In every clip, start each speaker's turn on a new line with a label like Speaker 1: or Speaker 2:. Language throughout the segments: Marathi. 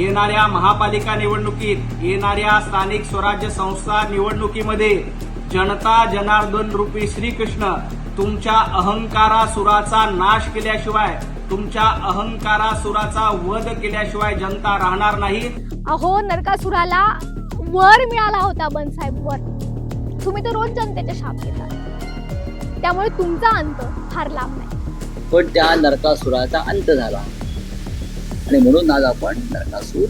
Speaker 1: येणाऱ्या महापालिका निवडणुकीत येणाऱ्या स्थानिक स्वराज्य संस्था निवडणुकीमध्ये जनता जनार्दन रूपी श्रीकृष्ण तुमच्या अहंकारासुराचा नाश केल्याशिवाय तुमच्या अहंकारासुराचा वध केल्याशिवाय जनता राहणार नाही.
Speaker 2: अहो नरकासुराला वर मिळाला होता बनसाहेब वर. तुम्ही तर रोज जनतेचे शाप घेता त्यामुळे तुमचा अंत फार लांब नाही.
Speaker 3: पण त्या नरकासुराचा अंत झाला. आणि म्हणून आज आपण नरकासूर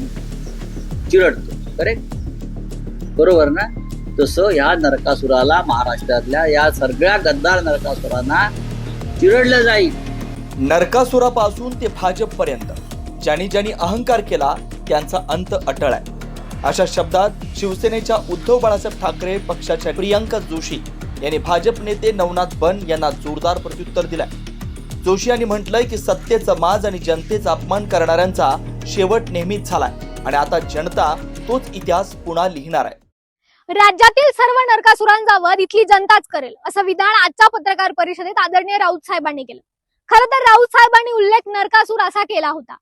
Speaker 3: चिरडतो. करेक्ट बरोबर ना? तसं ह्या नरकासुराला महाराष्ट्रातल्या या सगळ्या गद्दार नरकासुरांना चिरडलं जाईल.
Speaker 4: नरकासुरापासून ते भाजपपर्यंत ज्यांनी ज्यांनी अहंकार केला त्यांचा अंत अटळ आहे. अशा शब्दात शिवसेनेच्या उद्धव बाळासाहेब ठाकरे पक्षाच्या प्रियंका जोशी यांनी भाजप नेते नवनाथ बन यांना जोरदार प्रत्युत्तर दिलंय. जोशी यांनी म्हटलंय की सत्तेचा माज आणि जनतेचा अपमान करणाऱ्यांचा शेवट नेहमीच झालाय. आणि आता जनता तोच इतिहास पुन्हा लिहिणार आहे.
Speaker 2: राज्यातील सर्व नरकासुरांचा वध इथली जनताच करेल असं विधान आजच्या पत्रकार परिषदेत आदरणीय राऊत साहेबांनी केलं. खर तर राऊत साहेबांनी उल्लेख नरकासूर असा केला होता.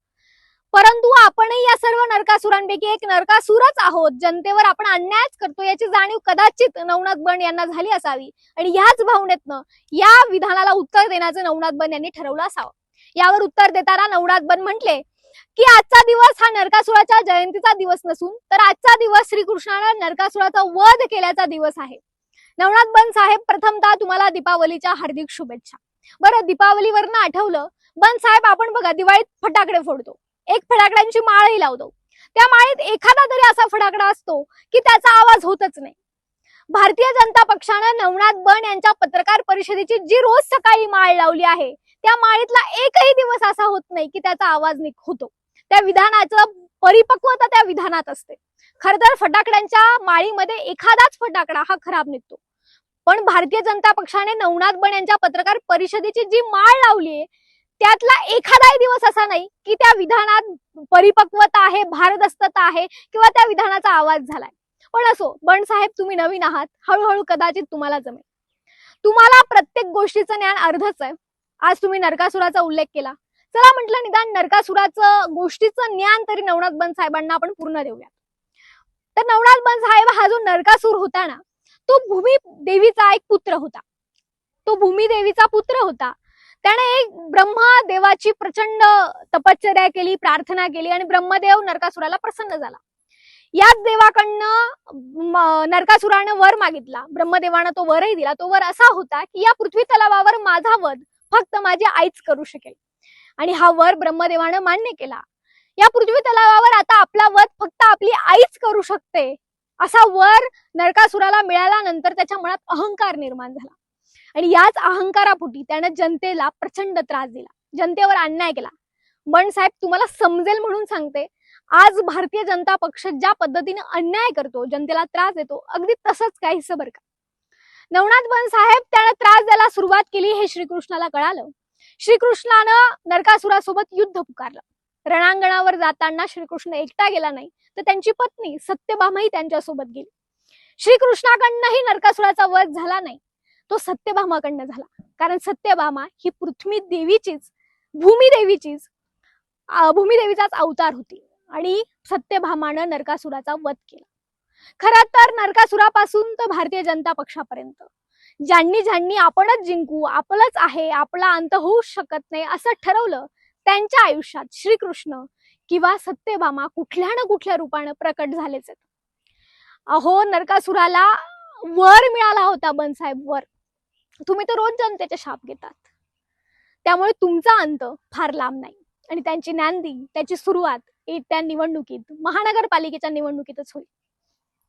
Speaker 2: परंतु आपणही या सर्व नरकासुरांपैकी एक नरकासूरच आहोत. जनतेवर आपण अन्यायच करतो याची जाणीव कदाचित नवनाथ बन यांना झाली असावी. आणि याच भावनेतनं या विधानाला उत्तर देण्याचं नवनाथ बन यांनी ठरवलं असावं. यावर उत्तर देताना नवनाथ बन म्हटले की आजचा दिवस हा नरकासुराच्या जयंतीचा दिवस नसून तर आजचा दिवस श्रीकृष्णानं नरकासुराचा वध केल्याचा दिवस आहे. नवनाथ बन साहेब प्रथमतः तुम्हाला दीपावलीच्या हार्दिक शुभेच्छा. बरं दीपावलीवरनं आठवलं बन साहेब आपण बघा दिवाळीत फटाकडे फोडतो. एक फटाकड्यांची माळही लावतो. त्या माळीत एखादा तरी असा फटाकडा असतो की त्याचा आवाज होतच नाही. भारतीय जनता पक्षानं नवनाथ बन यांच्या पत्रकार परिषदेची जी रोज सकाळी माळ लावली आहे त्या माळीतला एकही दिवस असा होत नाही की त्याचा आवाज निघ होतो. त्या विधानाचं परिपक्वता त्या विधानात असते. खर तर फटाकड्यांच्या माळीमध्ये एखादाच फटाकडा हा खराब निघतो. पण भारतीय जनता पक्षाने नवनाथ बन यांच्या पत्रकार परिषदेची जी माळ लावली आहे त्यातला एखादाही दिवस असा नाही की त्या विधानात परिपक्वता आहे भारदस्तता आहे किंवा त्या विधानाचा आवाज झालाय. पण असो बण साहेब तुम्ही नवीन आहात हळूहळू कदाचित तुम्हाला जमेल. तुम्हाला प्रत्येक गोष्टीचं ज्ञान अर्धच आहे. आज तुम्ही नरकासुराचा उल्लेख केला. चला म्हटलं निदान नरकासुराचं गोष्टीचं ज्ञान तरी नवनाथ बन साहेबांना आपण पूर्ण देऊया तर नवनाथ बन साहेब हा जो नरकासूर होता ना तो भूमी देवीचा एक पुत्र होता. तो भूमी देवीचा पुत्र होता. त्याने एक ब्रह्मा देवाची प्रचंड तपश्चर्या केली प्रार्थना केली आणि ब्रह्मदेव नरकासुराला प्रसन्न झाला. याच देवाकडनं नरकासुरानं वर मागितला. ब्रह्मदेवानं तो वरही दिला. तो वर असा होता की या पृथ्वी तलावावर माझा वध फक्त माझी आईच करू शकेल. आणि हा वर ब्रह्मदेवानं मान्य केला. या पृथ्वी तलावावर आता आपला वध फक्त आपली आईच करू शकते. असा वर नरकासुराला मिळाल्यानंतर त्याच्या मनात अहंकार निर्माण झाला. आणि याच अहंकारापोटी त्यानं जनतेला प्रचंड त्रास दिला. जनतेवर अन्याय केला. बन साहेब तुम्हाला समजेल म्हणून सांगते आज भारतीय जनता पक्ष ज्या पद्धतीने अन्याय करतो जनतेला त्रास देतो अगदी तसंच काही बरं का? नवनाथ बन साहेब त्यानं त्रास द्यायला सुरुवात केली हे श्रीकृष्णाला कळालं. श्रीकृष्णानं नरकासुरासोबत युद्ध पुकारलं. रणांगणावर जाताना श्रीकृष्ण एकटा गेला नाही तर त्यांची पत्नी सत्यभामाही त्यांच्यासोबत गेली. श्रीकृष्णाकडनंही नरकासुराचा वध झाला नाही. तो सत्यभामाकडनं झाला. कारण सत्यभामा ही पृथ्वी देवीचीच भूमिदेवीचीच भूमिदेवीचाच अवतार होती. आणि सत्यभामानं नरकासुराचा वध केला. खरं तर नरकासुरापासून तर भारतीय जनता पक्षापर्यंत. ज्यांनी ज्यांनी आपणच जिंकू आपलंच आहे आपला अंत होऊ शकत नाही असं ठरवलं त्यांच्या आयुष्यात श्रीकृष्ण किंवा सत्यभामा कुठल्या ना कुठल्या रूपानं प्रकट झालेच आहेत. अहो नरकासुराला वर मिळाला होता बनसाहेब वर. तुम्ही तर रोज जनतेचे शाप घेतात. त्यामुळे तुमचा अंत फार लांब नाही. आणि त्यांची नांदी त्याची सुरुवात येत्या निवडणुकीत महानगरपालिकेच्या निवडणुकीतच होईल.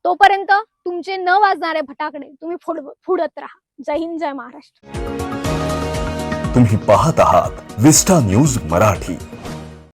Speaker 2: तोपर्यंत तुमचे न वाजणारे फटाकडे तुम्ही फुड फुडत राहा. जय हिंद जय महाराष्ट्र.
Speaker 5: तुम्ही पाहत आहात विस्टा न्यूज मराठी.